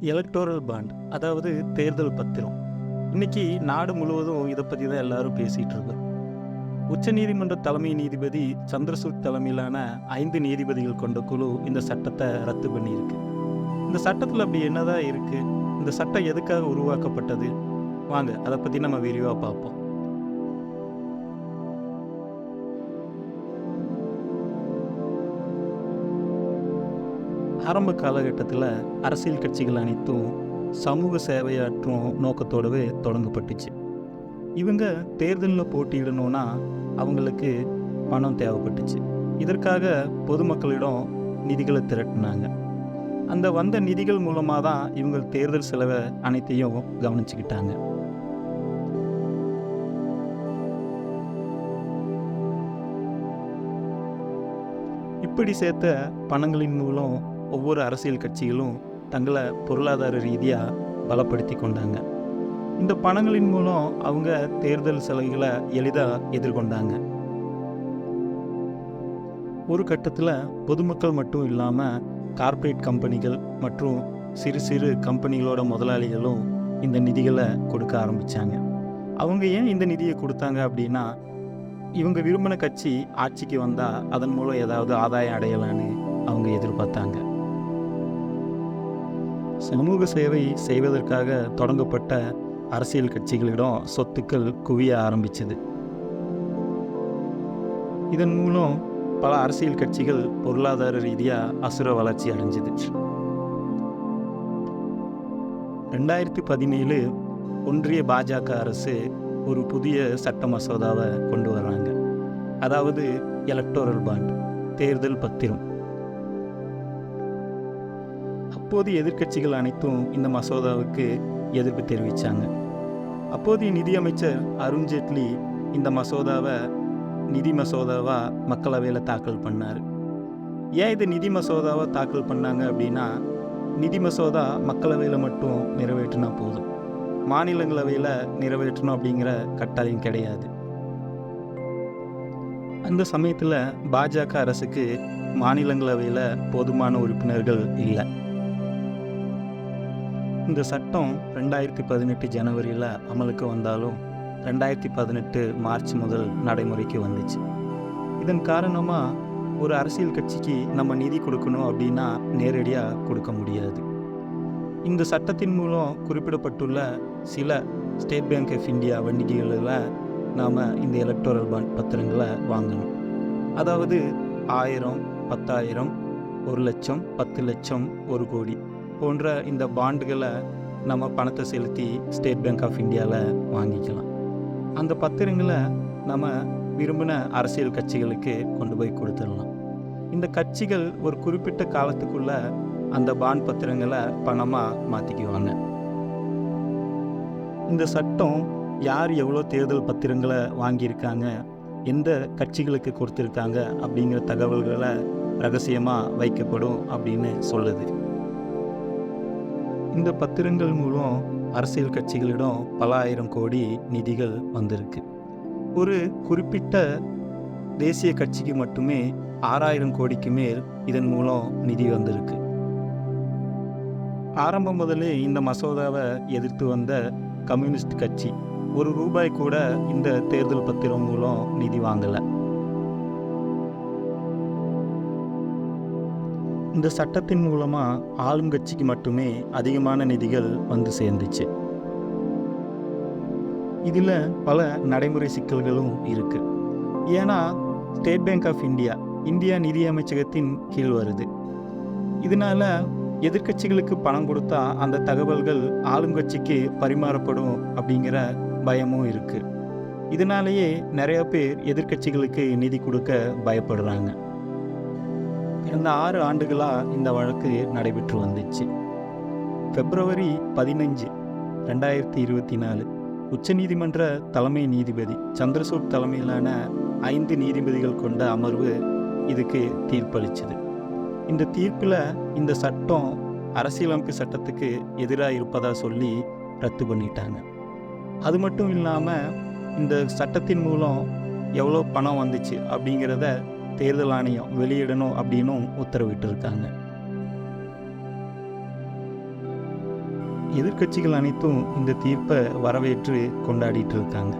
Electoral bond அதாவது தேர்தல் பத்திரம். இன்னைக்கு நாடு முழுவதும் இதை பற்றி தான் எல்லாரும் பேசிகிட்டு இருக்கோம் உச்சநீதிமன்ற தலைமை நீதிபதி சந்திரசூட் தலைமையிலான ஐந்து நீதிபதிகள் கொண்ட குழு இந்த சட்டத்தை ரத்து பண்ணியிருக்கு. இந்த சட்டத்தில் அப்படி என்னதான் இருக்கு? இந்த சட்டம் எதுக்காக உருவாக்கப்பட்டது? வாங்க அதை பற்றி நம்ம விரிவாக பார்ப்போம். ஆரம்ப காலகட்டத்தில் அரசியல் கட்சிகள் அனைத்தும் சமூக சேவையாற்றும் நோக்கத்தோடவே தொடங்கப்பட்டுச்சு. இவங்க தேர்தலில் போட்டியிடணும்னா அவங்களுக்கு பணம் தேவைப்பட்டுச்சு. இதற்காக பொதுமக்களிடம் நிதிகளை திரட்டினாங்க. அந்த வந்த நிதிகள் மூலமாக தான் இவங்க தேர்தல் செலவை அனைத்தையும் கவனிச்சுக்கிட்டாங்க. இப்படி சேர்த்த பணங்களின் மூலம் ஒவ்வொரு அரசியல் கட்சிகளும் தங்களை பொருளாதார ரீதியாக பலப்படுத்தி கொண்டாங்க. இந்த பணங்களின் மூலம் அவங்க தேர்தல் செலவுகளை எளிதாக எதிர்கொண்டாங்க. ஒரு கட்டத்தில் பொதுமக்கள் மட்டும் இல்லாமல் கார்ப்பரேட் கம்பெனிகள் மற்றும் சிறு சிறு கம்பெனிகளோட முதலாளிகளும் இந்த நிதிகளை கொடுக்க ஆரம்பித்தாங்க அவங்க ஏன் இந்த நிதியை கொடுத்தாங்க அப்படின்னா இவங்க விரும்பின கட்சி ஆட்சிக்கு வந்தால் அதன் மூலம் ஏதாவது ஆதாயம் அடையலான்னு அவங்க எதிர்பார்த்தாங்க. சமூக சேவை செய்வதற்காக தொடங்கப்பட்ட அரசியல் கட்சிகளிடம் சொத்துக்கள் குவிய ஆரம்பிச்சது. இதன் மூலம் பல அரசியல் கட்சிகள் பொருளாதார ரீதியாக அசுர வளர்ச்சி அடைஞ்சது. ரெண்டாயிரத்தி பதினேழு ஒன்றிய பாஜக அரசு ஒரு புதிய சட்ட மசோதாவை கொண்டு வர்றாங்க. அதாவது எலக்டோரல் பாண்ட் தேர்தல் பத்திரம். அப்போது எதிர்க்கட்சிகள் அனைத்தும் இந்த மசோதாவுக்கு எதிர்ப்பு தெரிவித்தாங்க அப்போதைய நிதியமைச்சர் அருண்ஜேட்லி இந்த மசோதாவை நிதி மசோதாவாக மக்களவையில் தாக்கல் பண்ணார். ஏன் இது நிதி மசோதாவை தாக்கல் பண்ணாங்க அப்படின்னா நிதி மசோதா மக்களவையில் மட்டும் நிறைவேற்றினா போதும். மாநிலங்களவையில் நிறைவேற்றணும் அப்படிங்கிற கட்டாயம் கிடையாது. அந்த சமயத்தில் பாஜக அரசுக்கு மாநிலங்களவையில் போதுமான உறுப்பினர்கள் இல்லை. இந்த சட்டம் ரெண்டாயிரத்தி பதினெட்டு ஜனவரியில் அமலுக்கு வந்தாலும் ரெண்டாயிரத்தி பதினெட்டு மார்ச் முதல் நடைமுறைக்கு வந்துச்சு. இதன் காரணமாக ஒரு அரசியல் கட்சிக்கு நம்ம நிதி கொடுக்கணும் அப்படின்னா நேரடியாக கொடுக்க முடியாது. இந்த சட்டத்தின் மூலம் குறிப்பிடப்பட்டுள்ள சில ஸ்டேட் பேங்க் ஆஃப் இந்தியா வண்டிகளில் நாம் இந்த எலக்டோரல் பாண்ட் பத்திரங்களை வாங்கணும். அதாவது ஆயிரம் பத்தாயிரம் ஒரு லட்சம் பத்து லட்சம் ஒரு கோடி. போன்ற இந்த பாண்டுகளை நம்ம பணத்தை செலுத்தி ஸ்டேட் பேங்க் ஆஃப் இந்தியாவில் வாங்கிக்கலாம். அந்த பத்திரங்களை நம்ம விரும்பின அரசியல் கட்சிகளுக்கு கொண்டு போய் கொடுத்துடலாம். இந்த கட்சிகள் ஒரு குறிப்பிட்ட காலத்துக்குள்ள அந்த பாண்ட் பத்திரங்களை பணமாக மாற்றிக்குவாங்க இந்த சட்டம் யார் எவ்வளோ தேர்தல் பத்திரங்களை வாங்கியிருக்காங்க எந்த கட்சிகளுக்கு கொடுத்துருக்காங்க அப்படிங்கிற தகவல்களை ரகசியமாக வைக்கப்படும் அப்படின்னு சொல்லுது. இந்த பத்திரங்கள் மூலம் அரசியல் கட்சிகளிடம் பல ஆயிரம் கோடி நிதிகள் வந்திருக்கு. ஒரு குறிப்பிட்ட தேசிய கட்சிக்கு மட்டுமே ஆறாயிரம் கோடிக்கு மேல் இதன் மூலம் நிதி வந்திருக்கு. ஆரம்பம் முதலே இந்த மசோதாவை எதிர்த்து வந்த கம்யூனிஸ்ட் கட்சி ஒரு ரூபாய் கூட இந்த தேர்தல் பத்திரம் மூலம் நிதி வாங்கலை. இந்த சட்டத்தின் மூலமாக ஆளுங்கட்சிக்கு மட்டுமே அதிகமான நிதிகள் வந்து சேர்ந்துச்சு. இதில் பல நடைமுறை சிக்கல்களும் இருக்கு. ஏன்னா state bank of India India நிதி அமைச்சகத்தின் கீழ் வருது. இதனால எதிர்க்கட்சிகளுக்கு பணம் கொடுத்தா அந்த தகவல்கள் ஆளுங்கட்சிக்கு பரிமாறப்படும் அப்படிங்கிற பயமும் இருக்குது இதனாலேயே நிறைய பேர் எதிர்க்கட்சிகளுக்கு நிதி கொடுக்க பயப்படுறாங்க. கடந்த ஆறு ஆண்டுகளாக இந்த வழக்கு நடைபெற்று வந்துச்சு. பிப்ரவரி பதினஞ்சு ரெண்டாயிரத்தி இருபத்தி நாலு. உச்சநீதிமன்ற தலைமை நீதிபதி சந்திரசூட் தலைமையிலான ஐந்து நீதிபதிகள் கொண்ட அமர்வு இதுக்கு தீர்ப்பளிச்சது. இந்த தீர்ப்பில் இந்த சட்டம் அரசியலமைப்பு சட்டத்துக்கு எதிராக இருப்பதா சொல்லி ரத்து பண்ணிட்டாங்க. அது மட்டும் இல்லாமல் இந்த சட்டத்தின் மூலம் எவ்வளோ பணம் வந்துச்சு அப்படிங்கிறத தேர்தல் ஆணையம் வெளியிடணும் அப்படின்னும் உத்தரவிட்டு இருக்காங்க எதிர்க்கட்சிகள் அனைத்தும் இந்த தீர்ப்பை வரவேற்று கொண்டாடிட்டு இருக்காங்க.